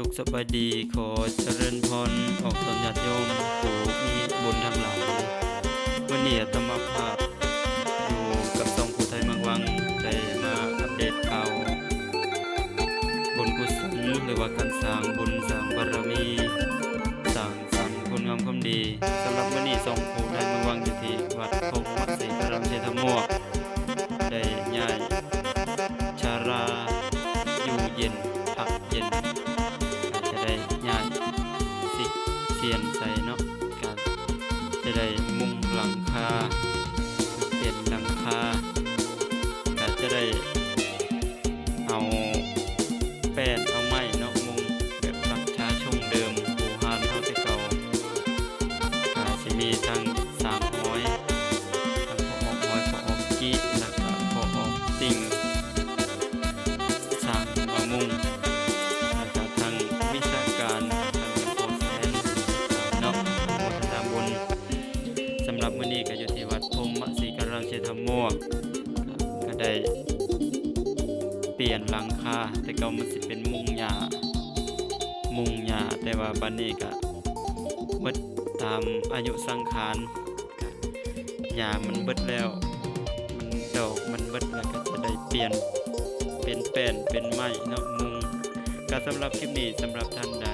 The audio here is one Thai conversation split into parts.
สุขสบายดีขอเจริญพรออกตนญาติโยมผู้มีบุญทั้งหลายวันนี้อาตมภาพอยู่กับสองผู้ไทยเมืองวังได้มาอัปเดตข่าวบุญกุศลหรือว่าการสร้างบุญสร้างบารมีสร้างสรรค์คุณงามความดีสำหรับวันนี้สองผู้ไทยเมืองวังอยู่ที่วัดพงวัดศรีพระรามเชษฐมวงได้ย้ายชาราอยู่เย็นพักเย็น เสียนใส่เนาะการจะได้มุงหลังคาเปลี่ยนหลังคาก็จะได้เอาแป้นเอาไม้เนาะมุงแบบรักชาชงเดิมปูฮานเฮาแต่เก่าการจะมีทั้ง ม่วง ก็ได้เปลี่ยนหลังคาแต่ก่ามันสิเป็นมุงหญ้ามุงหญ้าแต่ว่าบัดนี้ก็เบิดตามอายุสังขารหญ้ามันเบิดแล้ว มันดอกมันเบิดแล้วก็จะได้เปลี่ยนเป็นแป้นเป็นไม้เนาะมุงก็สำหรับคลิปนี้สำหรับท่านใด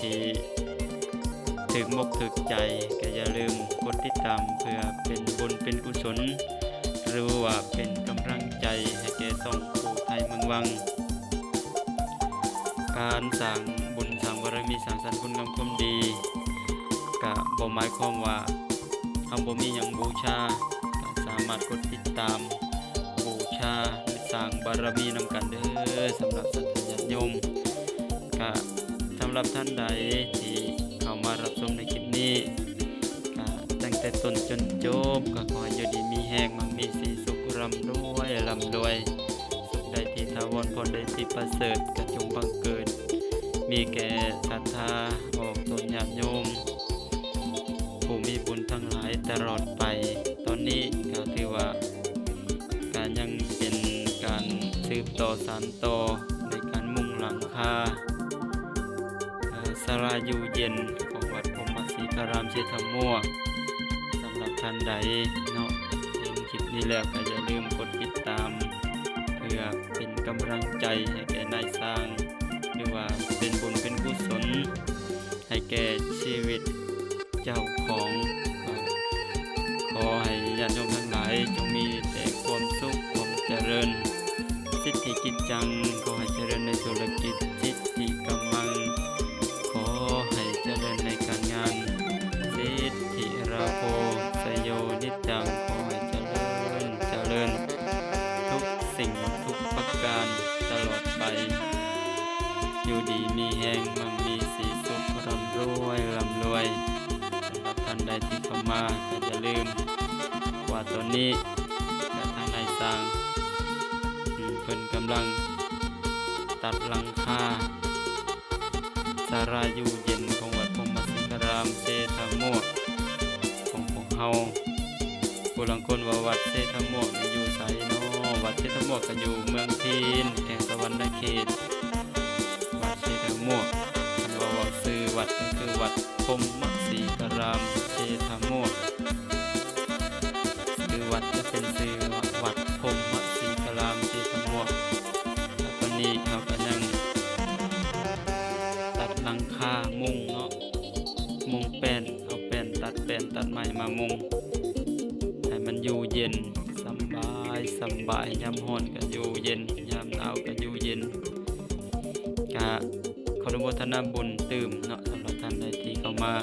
ที่ถึกมกถึกใจก็อย่าลืมกดติดตามเพื่อเป็นบุญเป็นกุศล หรือว่าเป็นกำลังใจให้แก่ส่องผู้ไทยเมืองวัง การสร้างบุญสร้างบารมีสร้างสรรค์คุณงามความดีก็บ่หมายความว่าเฮาบ่มีหยังบูชาสามารถกดติดตามบูชาสร้างบารมีนำกันเด้อสำหรับสัตยาติโยมก็สำหรับท่านใดที่เข้ามารับชมในคลิปนี้ แต่ต้นจนจบก็ขออยู่ดีมีแหงมังมีสีสุขร่ำรวยร่ำรวย สุขใดที่ทาวรพรใดที่ประเสริฐกระจงบังเกิด มีแก่ศรัทธาออกตนญาติโยม ผู้มีบุญทั้งหลายตลอดไป ตอนนี้ก็ถือว่า การยังเป็นการสืบต่อสานต่อในการมุ่งหลังคาเอ่อสราอยู่เย็นของวัดพรมศรีคารามเชษฐม่วำหรับท่านใดเนาะเห็นคลิปนี้แล้วก็อย่าลืมกดติดตาม เพื่อเป็นกำลังใจให้แก่นายสร้าง หรือว่าเป็นบุญเป็นกุศลให้แก่ชีวิตเจ้าของ ขอให้ญาติโยมทั้งหลายจงมีแต่ความสุขความเจริญ สิทธิกิจจังขอให้เจริญในธุรกิจ ตลอดไป อยู่ดีมีแหงมันมีสีสุขร่ำรวยร่ำรวยสำหรับท่านใดที่เข้ามาก็อย่าลืม ว่าตอนนี้กทางนายสร้างอืมเพิ่นกำลัง ตัดหลังคาสาราอยู่เย็นของวัดพรหมสิกรามเซธามวกของพวกเฮาผู้ลังคนว่าวัดเซธามวก เซธามวกก็อยู่เมืองพีนแห่งสวรรค์เขตวัดเชธามวกคันว่าว่าซื้อวัดก็คือวัดพรหมศรีกรามเชธามวกคือวัดจะเป็นชื่อว่าวัดพรหมศรีกรามศรีธรรมวกแล้วตอนนี้เขาก็ยังตัดหลังคามุงเนาะมุงแป้นเอาแป้นตัดแป้นตัดไม้มามุงให้มันอยู่เย็น สำบายยามร้อนก็อยู่เย็นยามหนาวก็อยู่เย็นก็ขออนุโมทนาบุญตื่มเนาะสำหรับท่านใดที่เข้ามา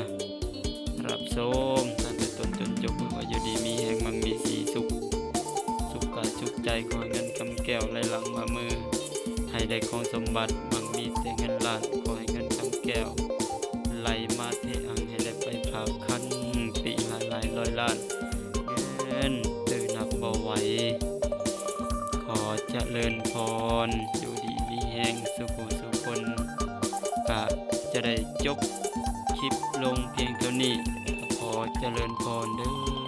รับชมตั้งแต่ต้นจนจบเพื่อว่าอยู่ดีมีแห่งมังมีสีสุข สุขกายสุขใจขอเงินคำแก้วไหลหลังมามือให้ได้ของสมบัติมังมีแต่เงินล้านขอให้เงินคำแก้วไหลมาเทอังให้ได้ไปผาคันปีหลายหลายร้อยล้าน ริญพร อยู่ดีมีแห่งสุขสุขคนกะจะได้จบคลิปลงเพียงเท่านี้ขอเจริญพรเด้อ